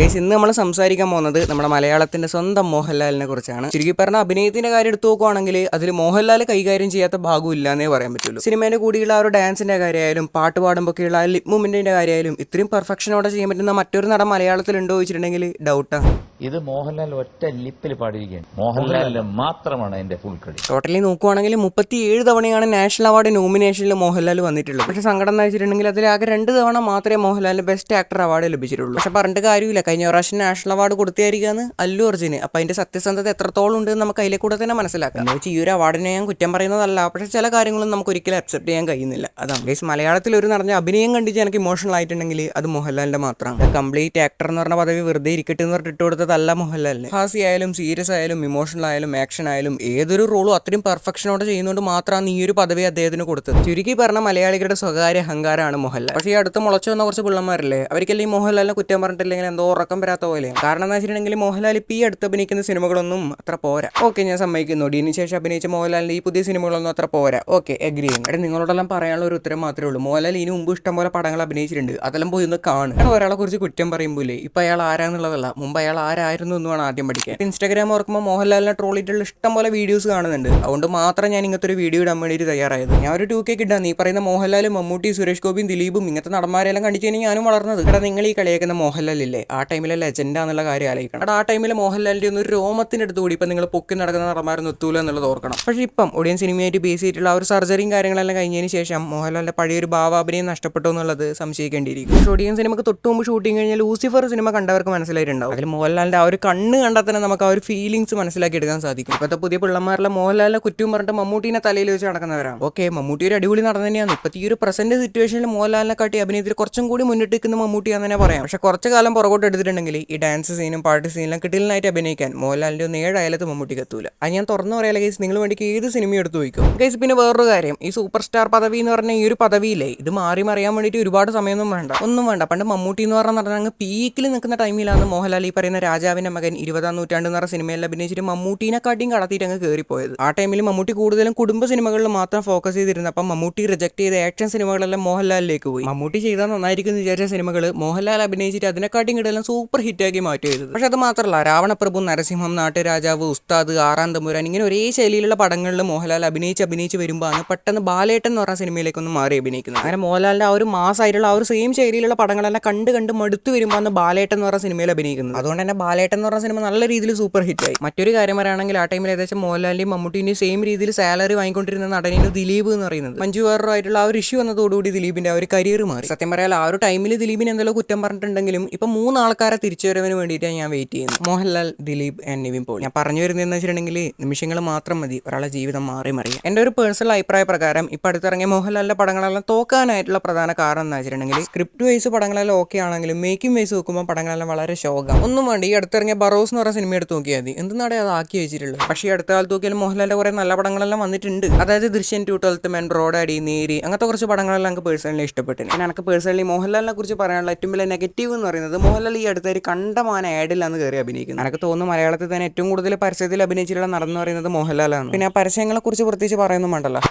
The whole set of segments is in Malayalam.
ഗൈസ് ഇന്ന് നമ്മൾ സംസാരിക്കാൻ പോകുന്നത് നമ്മുടെ മലയാളത്തിന്റെ സ്വന്തം മോഹൻലാലിനെ കുറിച്ചാണ്. ചുരുക്കി പറഞ്ഞ അഭിനയത്തിന്റെ കാര്യം എടുത്തു നോക്കുവാണെങ്കിൽ അതിൽ മോഹൻലാൽ കൈകാര്യം ചെയ്യാത്ത ഭാഗം ഇല്ലാന്നേ പറയാൻ പറ്റുള്ളൂ. സിനിമേന്റെ കൂടിയുള്ള ആ ഒരു ഡാൻസിന്റെ കാര്യമായാലും പാട്ട് പാടുമ്പോഴൊക്കെയുള്ള ആ ലിപ് മൂവ്മെന്റിന്റെ കാര്യമായാലും ഇത്രയും പെർഫെക്ഷനോടെ ചെയ്യാൻ പറ്റുന്ന മറ്റൊരു നടൻ മലയാളത്തിൽ ഉണ്ടോ ചോദിച്ചിട്ടുണ്ടെങ്കിൽ ഡൗട്ടാണ് ഇത് മോഹൻലാൽ ഒറ്റ ലിപ്പിൽ പാടിയിരിക്കുകയാണ്. മോഹൻലാലിന് മാത്രമാണ് അതിന്റെ ഫുൾ ക്രെഡിറ്റ് ടോട്ടലി നോക്കുവാണെങ്കിൽ മുപ്പത്തി ഏഴ് തവണയാണ് നാഷണൽ അവാർഡ് നോമിനേഷനിൽ മോഹൻലാൽ വന്നിട്ടുള്ളത്. പക്ഷെ സങ്കടം എന്ന് വെച്ചിട്ടുണ്ടെങ്കിൽ അതിൽ ആകെ രണ്ട് തവണ മാത്രമേ മോഹൻലാലിന് ബെസ്റ്റ് ആക്ടർ അവാർഡ് ലഭിച്ചിട്ടുള്ളൂ. പക്ഷെ പറഞ്ഞിട്ട് കാര്യമില്ല. കഴിഞ്ഞ പ്രാവശ്യം നാഷണൽ അവാർഡ് കൊടുത്തായിരിക്കാന്ന് അല്ലു അർജുന്. അപ്പൊ അതിന്റെ സത്യസന്ധത എത്രത്തോളം ഉണ്ട് നമുക്ക് അതിലെ കൂടെ തന്നെ മനസ്സിലാക്കാം. എന്ന് വെച്ചാൽ ഈ ഒരു അവാർഡിനെ ഞാൻ കുറ്റം പറയുന്നതല്ല. പക്ഷെ ചില കാര്യങ്ങളും നമുക്ക് ഒരിക്കലും അക്സെപ്റ്റ് ചെയ്യാൻ കഴിയുന്നില്ല. അതാണ് ഗൈസ് മലയാളത്തിൽ ഒരു നടന്ന അഭിനയം കണ്ടിട്ട് എനിക്ക് ഇമോഷണൽ ആയിട്ടുണ്ടെങ്കിൽ അത് മോഹൻലാലിന്റെ മാത്രമാണ്. കംപ്ലീറ്റ് ആക്ടർ എന്ന് പറഞ്ഞ പദവി വെറുതെ ഇരിക്കട്ടെ എന്ന് പറഞ്ഞിട്ട് ഇട്ട് കൊടുത്തതല്ല മോഹൻലാലിന്. ഹാസി ആയാലും സീരിയസ് ആയാലും ഇമോഷണൽ ആയാലും ആക്ഷൻ ആയാലും ഏതൊരു റോളും അത്രയും പെർഫെക്ഷനോടെ ചെയ്യുന്നതുകൊണ്ട് മാത്രമാണ് ഈ ഒരു പദവി അദ്ദേഹത്തിന് കൊടുത്തത്. ചുരുക്കി പറഞ്ഞ മലയാളികളുടെ സ്വകാര്യ അഹങ്കാരമാണ് മോഹൻലാൽ. പക്ഷേ ഈ അടുത്ത് മുളച്ചു വന്ന കുറച്ച് പിള്ളമാരല്ലേ അവർക്കല്ലേ ഈ മോഹൻലാലിനെ കുറ്റം പറഞ്ഞിട്ടില്ലെങ്കിൽ എന്തോ ഉറക്കം വരാത്ത പോലെ കാരണം എന്ന് വെച്ചിട്ടുണ്ടെങ്കിൽ മോഹൻലാൽ ഇപ്പോൾ ഈ അടുത്ത് അഭിനയിക്കുന്ന സിനിമകളൊന്നും അത്ര പോരാ. ഓക്കെ ഞാൻ സമ്മതിക്കുന്നു. ഡീന് ശേഷം അഭിനയിച്ച മോഹൻലാലിന്റെ ഈ പുതിയ സിനിമകളൊന്നും അത്ര പോരാ. ഓക്കെ എഗ്രി ചെയ്യും അവിടെ നിങ്ങളോടെല്ലാം പറയാനുള്ള ഒരു ഉത്തരം മാത്രമേ ഉള്ളൂ. മോഹൻലാൽ ഇനി മുമ്പ് ഇഷ്ടം പോലെ പടങ്ങൾ അഭിനയിച്ചിട്ടുണ്ട്. അതെല്ലാം പോയി ഒന്ന് കാണും ഒരാളെ കുറിച്ച് കുറ്റം പറയുമ്പോൾ ഇപ്പൊ അയാൾ ആരാന്നുള്ളതല്ല. മുമ്പ് അയാൾ ആരായിരുന്നു എന്ന് വേണം ആദ്യം പഠിക്കാൻ ഇൻസ്റ്റാഗ്രാം ഓർക്കുമ്പോൾ മോഹൻലാലിനെ ട്രോൾ ചെയ്തിട്ടുള്ള ഇഷ്ടം പോലെ വീഡിയോസ് കാണുന്നുണ്ട്. അതുകൊണ്ട് മാത്രം ഞാൻ ഇങ്ങനത്തെ ഒരു വീഡിയോ ഇടാൻ വേണ്ടിയിട്ട് തയ്യാറായത്. ഞാൻ ഒരു ടു കെ കിട്ടാൻ നീ പറയുന്ന മോഹൻലാൽ മമ്മൂട്ടി സുരേഷ് ഗോപിയും ദിലീപും ഇങ്ങനത്തെ നടന്മാരെല്ലാം കണ്ടു കഴിഞ്ഞാൽ ഞാനും വളർന്നത്. ഇവിടെ നിങ്ങൾ ഈ കളിയാക്കുന്ന മോഹൻലാലില്ലേ? ആ ടൈമിലെ ലെജൻഡാന്നുള്ള കാര്യം ആലോചിക്കണം. ആ ടൈമിലെ മോഹൻലാലിന്റെ ഒന്നും ഒരു രോമത്തിന്റെ അടുത്ത് കൂടി ഇപ്പം നിങ്ങൾ പൊക്കി നടക്കുന്ന നടന്മാരൊന്നും എത്തൂല എന്നുള്ളത് ഓർക്കണം. പക്ഷേ ഇപ്പം ഒടിയൻ സിനിമയായിട്ട് ബേസ് ചെയ്തിട്ടുള്ള ആ ഒരു സർജറിയും കാര്യങ്ങളെല്ലാം കഴിഞ്ഞതിന് ശേഷം മോഹൻലാലിന്റെ പഴയൊരു ഭാവാഭിനയം നഷ്ടപ്പെട്ടു എന്നുള്ളത് സംശയിക്കേണ്ടിയിരിക്കും ഒടിയൻ സിനിമക്ക് തൊട്ട് മുമ്പ് ഷൂട്ടിംഗ് കഴിഞ്ഞാൽ ലൂസിഫർ സിനിമ കണ്ടവർക്ക് മനസ്സിലായിട്ടുണ്ടാവും. അതിൽ മോഹൻലാലിന്റെ ആ ഒരു കണ്ണ് കണ്ടാൽ തന്നെ നമുക്ക് ആ ഒരു ഫീലിംഗ്സ് മനസ്സിലാക്കി എടുക്കാൻ സാധിക്കും. ഇപ്പോഴത്തെ പുതിയ പിള്ളമാരിലെ മോഹൻലാലിനെ കുറ്റവും പറഞ്ഞിട്ട് മമ്മൂട്ടിനെ തലയിൽ വെച്ച് നടക്കുന്നവരാണ്. ഓക്കെ മമ്മൂട്ടി ഒരു അടിപൊളി നടൻ തന്നെയാണ്. ഇപ്പോഴത്തെ ഈ ഒരു പ്രസന്റ് സിറ്റുവേഷനിൽ മോഹൻലാലിനെ കാട്ടി അഭിനയത്തിൽ കുറച്ചും കൂടി മുന്നിട്ട് നിൽക്കുന്ന മമ്മൂട്ടിയാന്ന് തന്നെ പറയാം. പക്ഷെ കുറച്ച് കാലം പുറകോട്ട് എടുത്തിട്ടുണ്ടെങ്കിൽ ഈ ഡാൻസ് സീനും പാട്ട് സീനിലും കിട്ടിലിനായിട്ട് അഭിനയിക്കാൻ മോഹൻലാലിന്റെ ഒന്ന് ഏഴ് അയലത്ത് മമ്മൂട്ടിക്ക് അത് ഞാൻ തുറന്നു പറയാല ഗൈസ് നിങ്ങൾ വേണ്ടിക്ക് ഏത് സിനിമ എടുത്ത് വയ്ക്കും ഗൈസ് പിന്നെ വേറൊരു കാര്യം. ഈ സൂപ്പർ സ്റ്റാർ പദവി എന്ന് പറഞ്ഞ ഈ ഒരു പദവിയില്ലേ ഇത് മാറി മറിയാൻ വേണ്ടിയിട്ട് ഒരുപാട് സമയമൊന്നും വേണ്ട. ഒന്നും വേണ്ട. പണ്ട് മമ്മൂട്ടി എന്ന് പറഞ്ഞ നടന്ന അങ്ങ് പീക്കിൽ നിൽക്കുന്ന ടൈമിലാണ് മോഹൻലാൽ ഈ പറയുന്ന രാജാവിന്റെ മകൻ ഇരുപതാം നൂറ്റാണ്ട് എന്ന് പറഞ്ഞ സിനിമയിൽ അഭിനയിച്ചിട്ട് മമ്മൂട്ടീനെക്കാട്ടിയും കടത്തിയിട്ട് അങ്ങ് കയറിപ്പോയത് ആ ടൈമിൽ മമ്മൂട്ടി കൂടുതലും കുടുംബ സിനിമകളിൽ മാത്രം ഫോക്കസ് ചെയ്തിരുന്നു അപ്പം മമ്മൂട്ടി റിജക്ട് ചെയ്ത ആക്ഷൻ സിനിമകളെല്ലാം മോഹൻലാലിലേക്ക് പോയി. മമ്മൂട്ടി ചെയ്താൽ നന്നായിരിക്കും എന്ന് വിചാരിച്ച സിനിമകൾ മോഹൻലാൽ അഭിനയിച്ചിട്ട് അതിനെക്കാട്ടിയും കൂടുതലും സൂപ്പർ ഹിറ്റാക്കി മാറ്റി ചെയ്തത് പക്ഷെ അത് മാത്രമല്ല രാവണപ്രഭു നരസിംഹം നാട്ടുരാജാവ് ഉസ്താദ് ആറാം തമ്പുരാൻ ഇങ്ങനെ ഒരേ ശൈലിയിലുള്ള പടങ്ങളിൽ മോഹൻലാൽ അഭിനയിച്ച് അഭിനയിച്ച് വരുമ്പോൾ ആണ് പെട്ടെന്ന് ബാലേട്ടൻ എന്ന് പറഞ്ഞ സിനിമയിലേക്കൊന്ന് മാറി അഭിനയിക്കുന്നത്. അങ്ങനെ മോഹൻലാലിന്റെ ആ ഒരു മാസമായിട്ടുള്ള ആ ഒരു സെയിം ശൈലിയിലുള്ള പടങ്ങളെല്ലാം കണ്ട് കണ്ട് മടുത്തു വരുമ്പോൾ അന്ന് ബാലേട്ടൻ എന്ന് പറഞ്ഞ സിനിമയിൽ അഭിനയിക്കുന്നത്. അതുകൊണ്ട് തന്നെ ബാലേട്ടൻ എന്ന് പറഞ്ഞ സിനിമ നല്ല രീതിയിൽ സൂപ്പർ ഹിറ്റായി മറ്റൊരു കാര്യം പറയുകയാണെങ്കിൽ ആ ടൈമിൽ ഏകദേശം മോഹൻലാലിന്റെയും മമ്മൂട്ടിന്റെയും സെയിം രീതിയിൽ സാലറി വാങ്ങിക്കൊണ്ടിരുന്ന നടനാണ് ദിലീപ് എന്ന് പറയുന്നത്. മഞ്ജു വേറൊരു ആയിട്ടുള്ള ആ ഒരു ഇഷ്യൂ വന്നതോടുകൂടി ദിലീപിന്റെ ആ ഒരു കരിയർ മാറി. സത്യം പറയാൻ ആ ഒരു ടൈമിൽ ദിലീപിന് എന്തെങ്കിലും കുറ്റം പറഞ്ഞിട്ടുണ്ടെങ്കിലും ഇപ്പൊ മൂന്നാൾക്കാരെ തിരിച്ചു വരവിന് വേണ്ടിയിട്ടാണ് ഞാൻ വെയിറ്റ് ചെയ്യുന്നത്. മോഹൻലാൽ ദിലീപ് ആൻഡ് നിവിൻ പോൾ ഞാൻ പറഞ്ഞു വരുന്നതെന്ന് വെച്ചിട്ടുണ്ടെങ്കിൽ നിമിഷങ്ങൾ മാത്രം മതി ഒരാളെ ജീവിതം മാറി മറിയാം എന്റെ ഒരു പേഴ്സണൽ അഭിപ്രായ പ്രകാരം ഇപ്പൊ അടുത്തിറങ്ങിയ മോഹൻലാലിന്റെ പടങ്ങളെല്ലാം തോക്കാനായിട്ടുള്ള പ്രധാന കാരണം എന്ന് വെച്ചിട്ടുണ്ടെങ്കിൽ സ്ക്രിപ്റ്റ് വൈസ് പടങ്ങളെല്ലാം ഓക്കെ ആണെങ്കിലും മേക്കിംഗ് വൈസ് നോക്കുമ്പോൾ പടങ്ങളെല്ലാം വളരെ ശോകം. ഒന്നും വേണ്ട ഈ അടുത്തിറങ്ങിയ ബറോസ് എന്ന് പറഞ്ഞ സിനിമ എടുത്ത് നോക്കിയാൽ മതി. എന്തിനാടെ അത് ആക്കി വെച്ചിട്ടുള്ളത്? പക്ഷേ ഈ അടുത്ത കാലത്ത് നോക്കിയാൽ മോഹൻലാലിന്റെ കുറെ നല്ല പടങ്ങളെല്ലാം വന്നിട്ടുണ്ട്. അതായത് Drishyam two twelfth man bro daddy Neru അങ്ങനത്തെ കുറച്ച് പടങ്ങളെല്ലാം എനിക്ക് പേഴ്സണലി ഇഷ്ടപ്പെട്ടു ഞാൻ എനിക്ക് പേഴ്സണലി മോഹൻലാലിനെ കുറിച്ച് പറയാനുള്ള ഏറ്റവും വലിയ നെഗറ്റീവ് എന്ന് പറയുന്നത് മോഹൻലാൽ ഈ അടുത്തൊരു കണ്ടമാന ആഡിലാണ് കയറി അഭിനയിക്കുന്നത്. എനിക്ക് തോന്നുന്നു മലയാളത്തിൽ തന്നെ ഏറ്റവും കൂടുതൽ പരസ്യത്തിൽ അഭിനയിച്ചിട്ടുള്ള നടന്നു പറയുന്നത് മോഹൻലാലാണ്. പിന്നെ ആ പരസ്യങ്ങളെ കുറിച്ച് പ്രത്യേകിച്ച് പറയുന്നു വേണ്ടല്ലോ.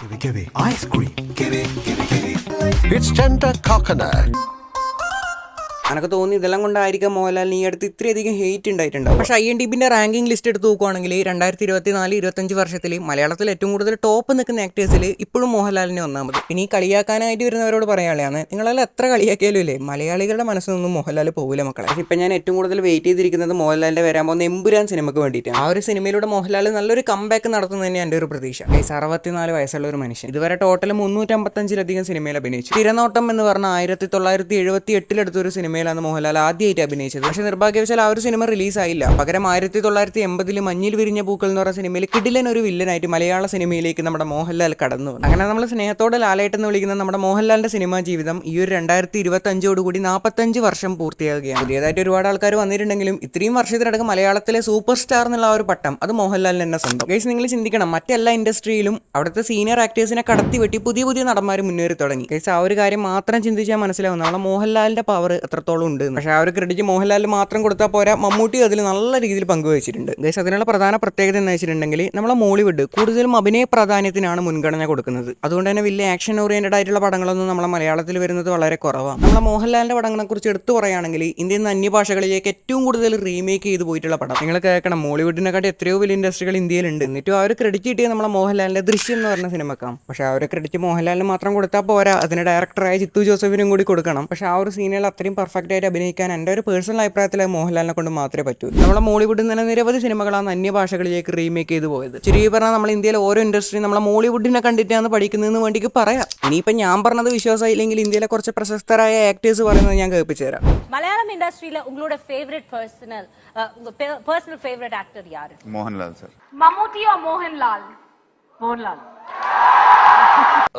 It's tender coconut. എനിക്ക് തോന്നി ഇതെല്ലാം കൊണ്ടായിരിക്കാം മോഹൻലാലിന് ഈ അടുത്ത് ഇത്രയധികം ഹെയ്റ്റ് ഉണ്ടായിട്ടുണ്ടാവും പക്ഷേ ഐ എൻ ഡി ബിന്റെ റാങ്കിംഗ് ലിസ്റ്റ് എടുത്ത് നോക്കുവാണെങ്കിൽ രണ്ടായിരത്തി ഇരുപത്തി നാല് ഇരുപത്തഞ്ച് വർഷത്തിൽ മലയാളത്തിൽ ഏറ്റവും കൂടുതൽ ടോപ്പ് നിൽക്കുന്ന ആക്ടേഴ്സിൽ ഇപ്പോഴും മോഹൻലാലിനെ ഒന്നാമത് പിന്നെ ഈ കളിയാക്കാനായിട്ട് വരുന്നവരോട് പറയാനുള്ളതാണ് നിങ്ങളെല്ലാം എത്ര കളിയാക്കിയാലും ഇല്ലേ? മലയാളികളുടെ മനസ്സിനൊന്നും മോഹൻലാൽ പോകില്ല മക്കളെ. പക്ഷേ ഇപ്പം ഞാൻ ഏറ്റവും കൂടുതൽ വെയിറ്റ് ചെയ്തിരിക്കുന്നത് മോഹൻലാലിന്റെ വരാൻ പോകുന്ന എമ്പുരാൻ സിനിമയ്ക്ക് വേണ്ടിയിട്ടാണ്. ആ ഒരു സിനിമയിലൂടെ മോഹൻലാൽ നല്ലൊരു കംബാക്ക് നടത്തുന്നത് തന്നെ എന്റെ ഒരു പ്രതീക്ഷ. ഗൈസ് അറുപത്തിനാല് വയസ്സുള്ള ഒരു മനുഷ്യൻ. ഇതുവരെ ടോട്ടൽ മുന്നൂറ്റമ്പത്തഞ്ചിലധികം സിനിമയിൽ അഭിനയിച്ചു. തിരനോട്ടം എന്ന് പറഞ്ഞ ആയിരത്തി തൊള്ളായിരത്തി എഴുപത്തി എട്ടിലെടുത്ത ഒരു സിനിമയിലാണ് മോഹൻലാൽ ആദ്യമായിട്ട് അഭിനയിച്ചത്. പക്ഷേ നിർഭാഗ്യവശാൽ ആ ഒരു സിനിമ റിലീസായില്ല. പകരം ആയിരത്തി തൊള്ളായിരത്തി എൺപതിൽ മഞ്ഞിൽ വിരിഞ്ഞ പൂക്കൾ എന്ന് പറഞ്ഞ സിനിമയിൽ കിടിലൻ ഒരു വില്ലനായിട്ട് മലയാള സിനിമയിലേക്ക് നമ്മുടെ മോഹൻലാൽ കടന്നു അങ്ങനെ നമ്മൾ സ്നേഹത്തോടെ ലാലേട്ടെന്ന് വിളിക്കുന്ന നമ്മുടെ മോഹൻലാലിന്റെ സിനിമാ ജീവിതം ഈ ഒരു രണ്ടായിരത്തി ഇരുപത്തി അഞ്ചോടുകൂടി നാൽപ്പത്തഞ്ച് വർഷം പൂർത്തിയാകുകയാണ് പുതിയതായിട്ട് ഒരുപാട് ആൾക്കാർ വന്നിട്ടുണ്ടെങ്കിലും ഇത്രയും വർഷത്തിനടക്കം മലയാളത്തിലെ സൂപ്പർ സ്റ്റാർ എന്നുള്ള ആ ഒരു പട്ടം അത് മോഹൻലാലിന് തന്നെ സ്വന്തം. ഗൈസ് നിങ്ങൾ ചിന്തിക്കണം. മറ്റെല്ലാ ഇൻഡസ്ട്രിയിലും അവിടുത്തെ സീനിയർ ആക്ടേഴ്സിനെ കടത്തി വെട്ടി പുതിയ പുതിയ നടന്മാർ മുന്നേറി തുടങ്ങി. ഗൈസ് ആ ഒരു കാര്യം മാത്രം ചിന്തിച്ചാൽ മനസ്സിലാവും നമ്മളെ മോഹൻലാലിന്റെ പവർ എത്രത്തോളം എത്രത്തോളം ഉണ്ട്. പക്ഷേ ആ ഒരു ക്രെഡിറ്റ് മോഹൻലാലിന് മാത്രം കൊടുത്താൽ പോരാ. മമ്മൂട്ടി അതിൽ നല്ല രീതിയിൽ പങ്കുവച്ചിട്ടുണ്ട് ഗൈസ് അതിനുള്ള പ്രധാന പ്രത്യേകത എന്ന് വെച്ചിട്ടുണ്ടെങ്കിൽ നമ്മളെ മോളിവുഡ് കൂടുതലും അഭിനയ പ്രാധാന്യത്തിനാണ് മുൻഗണന കൊടുക്കുന്നത്. അതുകൊണ്ട് തന്നെ വലിയ ആക്ഷൻ ഓറിയന്റഡ് ആയിട്ടുള്ള പടങ്ങളൊന്നും നമ്മളെ മലയാളത്തിൽ വരുന്നത് വളരെ കുറവാണ്. നമ്മളെ മോഹൻലാലിന്റെ പടങ്ങളെ കുറിച്ച് എടുത്തു പറയുകയാണെങ്കിൽ ഇന്ത്യൻ അന്യഭാഷകളിലേക്ക് ഏറ്റവും കൂടുതൽ റീമേക്ക് ചെയ്ത് പോയിട്ടുള്ള പടം. നിങ്ങൾ കേൾക്കണം മോളിവുഡിനെക്കാട്ടി എത്രയോ വലിയ ഇൻഡസ്ട്രികൾ ഇന്ത്യയിലുണ്ട്. എന്നിട്ടും ആ ഒരു ക്രെഡിറ്റ് കിട്ടിയ നമ്മളെ മോഹൻലാലിന്റെ ദൃശ്യം എന്ന് പറഞ്ഞ സിനിമക്കാം പക്ഷെ ആ ഒരു ക്രെഡിറ്റ് മോഹൻലാലിന് മാത്രം കൊടുത്താൽ പോരാ. അതിന് ഡയറക്ടറായ ചിത്തു ജോസഫിനും കൂടി കൊടുക്കണം. പക്ഷെ ആ ഒരു സീനുകൾ അത്രയും പെർഫെക്റ്റ് ആയിട്ട് അഭിനയിക്കാൻ എൻ്റെ ഒരു പേഴ്സണൽ അഭിപ്രായത്തിൽ അത് മോഹൻലാലിനെ കൊണ്ട് മാത്രമേ പറ്റൂ നമ്മളെ മോളിവുഡിൽ നിന്ന് തന്നെ നിരവധി സിനിമകളാണ് അന്യഭാഷകളിലേക്ക് റീമേക്ക് ചെയ്ത് പോയത് ശരി പറഞ്ഞാൽ നമ്മൾ ഇന്ത്യയിലെ ഓരോ ഇൻഡസ്ട്രി നമ്മളെ മോളിവുഡിനെ കണ്ടിട്ടാണ് പഠിക്കുന്നതെന്ന് വേണ്ടിക്ക് പറയാം ഇനിയിപ്പോൾ ഞാൻ പറഞ്ഞത് വിശ്വാസമായില്ലെങ്കിൽ ഇന്ത്യയിലെ കുറച്ച് പ്രശസ്തരായ ആക്ടേഴ്സ് പറയുന്നത് ഞാൻ കേൾപ്പിച്ചു തരാം மலையாளம் இண்டஸ்ட்ரியில உங்களோட ஃபேவரட் பர்சனல் உங்க பர்சனல் ஃபேவரட் ஆக்டர் யாரு Mohanlal sir Mammootty or Mohanlal Mohanlal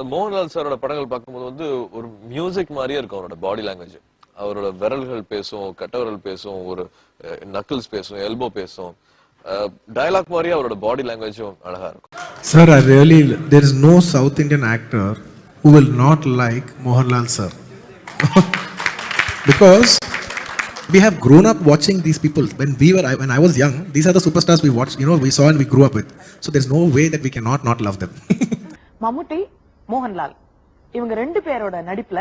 Mohanlal சாரோட படங்கள் பார்க்கும்போது வந்து ஒரு மியூசிக் மாதிரியே இருக்கும் அவரோட பாடி லாங்குவேஜ் அவரோட விரல்கள் பேசும் கட்ட விரல் பேசும் ஒரு நக்கிள்ஸ் பேசும் எல்போ பேசும் டயலாக் மாதிரியே அவரோட பாடி லாங்குவேஜும் அழகா இருக்கும் Sir, I really, there is no South Indian actor who will not like Mohanlal sir. because we have grown up watching these people. When we were, when I was young, these are the superstars we watched, you know, we saw and we grew up with. So there's no way that we cannot not love them. Mammootty Mohanlal இவங்க ரெண்டு பேரோட நடிப்புல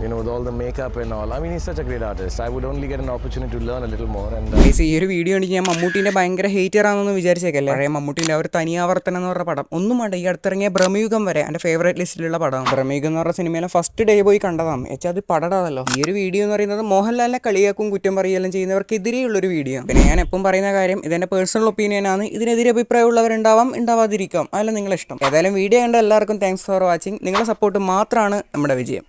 you know, with all the makeup and all. I mean, he's such a great artist. I would only get an opportunity to learn a little more. And uh, ഈ ഒരു വീഡിയോ കണ്ടിട്ട് ഞാൻ മമ്മൂട്ടിന്റെ ഭയങ്കര ഹേറ്റർ ആണെന്ന് വിചാരിച്ചേക്കല്ലേ? പഴയ മമ്മൂട്ടിന്റെ ആ ഒരു തനിയാവർത്തനം എന്ന് പറഞ്ഞ പടം. ഒന്നും വേണ്ട ഈ അടുത്തിറങ്ങിയ ഭ്രമയുഗം വരെ എന്റെ ഫേവറേറ്റ് ലിസ്റ്റിലുള്ള പടം ഭ്രമയുഗം എന്ന് പറഞ്ഞ സിനിമയിലെ ഫസ്റ്റ് ഡേ പോയി കണ്ടതാണ്. വെച്ചാൽ അത് പടടാണല്ലോ. ഈ ഒരു വീഡിയോ എന്ന് പറയുന്നത് മോഹൻലാലിനെ കളിയാക്കും കുറ്റം പറയുകയെല്ലാം ചെയ്യുന്നവർക്കെതിരെയുള്ളൊരു വീഡിയോ പിന്നെ ഞാൻ എപ്പം പറയുന്ന കാര്യം ഇതെന്റെ പേഴ്സണൽ ഒപ്പീനിയൻ ആണ്. ഇതിനെതിരെ അഭിപ്രായമുള്ളവരുണ്ടാവാം ഉണ്ടാവാതിരിക്കാം. അതല്ല നിങ്ങളെ ഇഷ്ടം. ഏതായാലും വീഡിയോ കണ്ട എല്ലാവർക്കും താങ്ക്സ് ഫോർ വാച്ചിങ് നിങ്ങളുടെ സപ്പോർട്ട് മാത്രമാണ് നമ്മുടെ വിജയം.